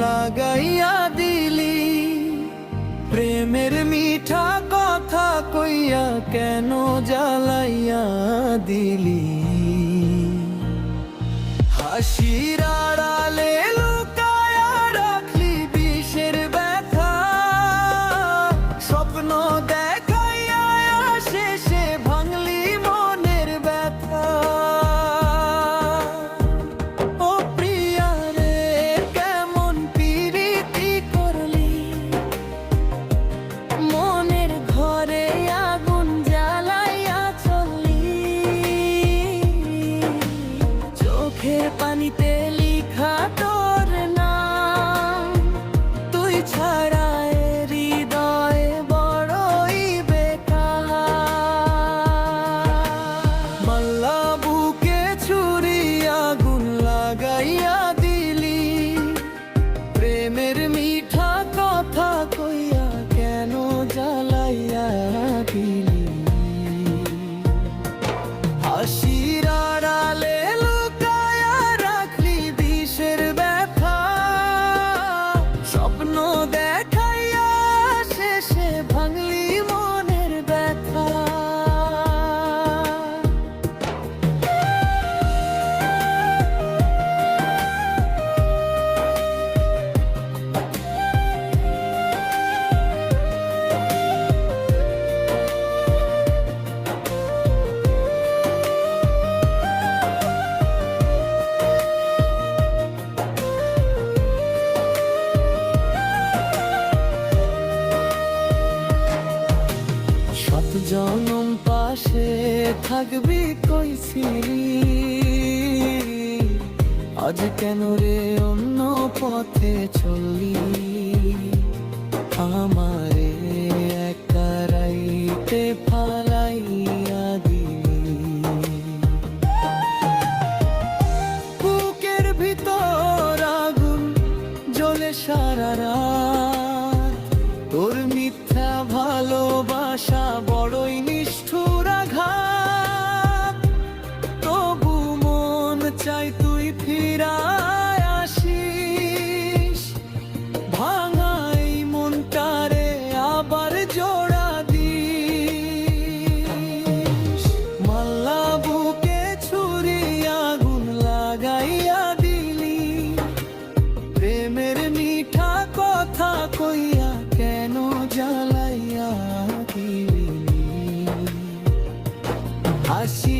লাগাইয়া দিলি। প্রেমের মিঠা কথা কইয়া কেন জ্বালাইয়া দিলি? হাসিরার জনম পাশে থাকবি কইছি আজ কেন রে অন্য পথে চলি আমার I see.